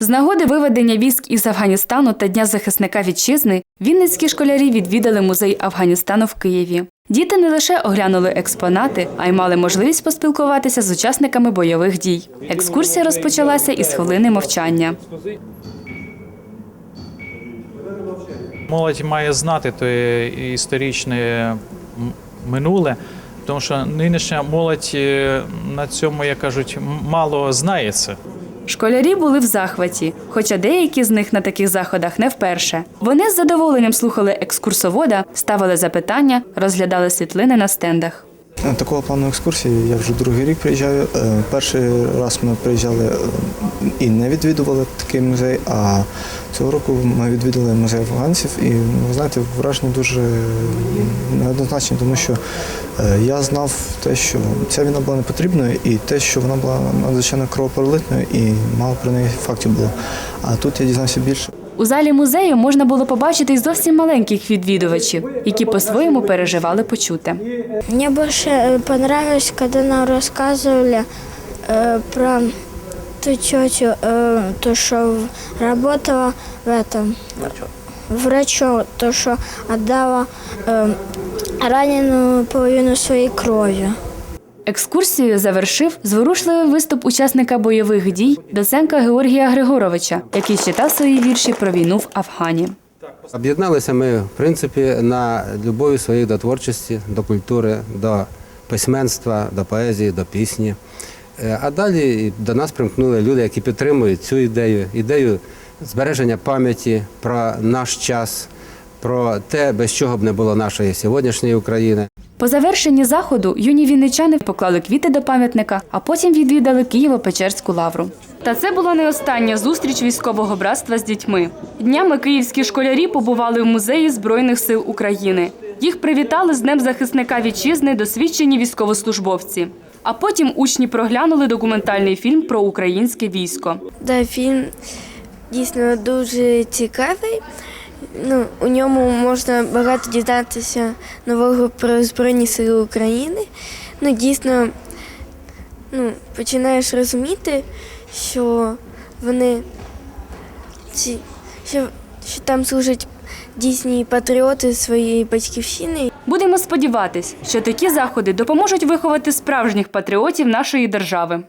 З нагоди виведення військ із Афганістану та Дня захисника вітчизни вінницькі школярі відвідали музей Афганістану в Києві. Діти не лише оглянули експонати, а й мали можливість поспілкуватися з учасниками бойових дій. Екскурсія розпочалася із хвилини мовчання. Молодь має знати те історичне минуле, тому що нинішня молодь е, на цьому, як кажуть, мало знається. Школярі були в захваті, хоча деякі з них на таких заходах не вперше. Вони з задоволенням слухали екскурсовода, ставили запитання, розглядали світлини на стендах. Е, Такого плану екскурсії я вже другий рік приїжджаю. Е, Перший раз ми приїжджали е, і не відвідували такий музей, а цього року ми відвідали музей афганців. І ви знаєте, враження дуже неоднозначні, тому що е, я знав те, що ця війна була не потрібною, і те, що вона була надзвичайно кровопролитною, і мало про неї фактів було. А тут я дізнався більше. У залі музею можна було побачити й зовсім маленьких відвідувачів, які по-своєму переживали почуте. Мне больше э, понравилось, когда нам рассказывали э, про ту тетю, э, то, что в- работала в этом врачом, то, что отдала э, раненую половину своей крови. Екскурсію завершив зворушливий виступ учасника бойових дій доценка Георгія Григоровича, який читав свої вірші про війну в Афгані. Об'єдналися ми, в принципі, на любові своїх до творчості, до культури, до письменства, до поезії, до пісні. Е, А далі до нас примкнули люди, які підтримують цю ідею, ідею збереження пам'яті про наш час, про те, без чого б не було нашої сьогоднішньої України. По завершенні заходу юні вінничани поклали квіти до пам'ятника, а потім відвідали Києво-Печерську лавру. Та це була не остання зустріч військового братства з дітьми. Днями київські школярі побували в музеї Збройних сил України. Їх привітали з Днем захисника вітчизни досвідчені військовослужбовці. А потім учні проглянули документальний фільм про українське військо. Да, фільм дійсно дуже цікавий. Ну, у ньому можна багато дізнатися нового про Збройні Сили України. Ну, дійсно, ну, починаєш розуміти, що вони що, що там служать дійсні патріоти своєї батьківщини. Будемо сподіватись, що такі заходи допоможуть виховати справжніх патріотів нашої держави.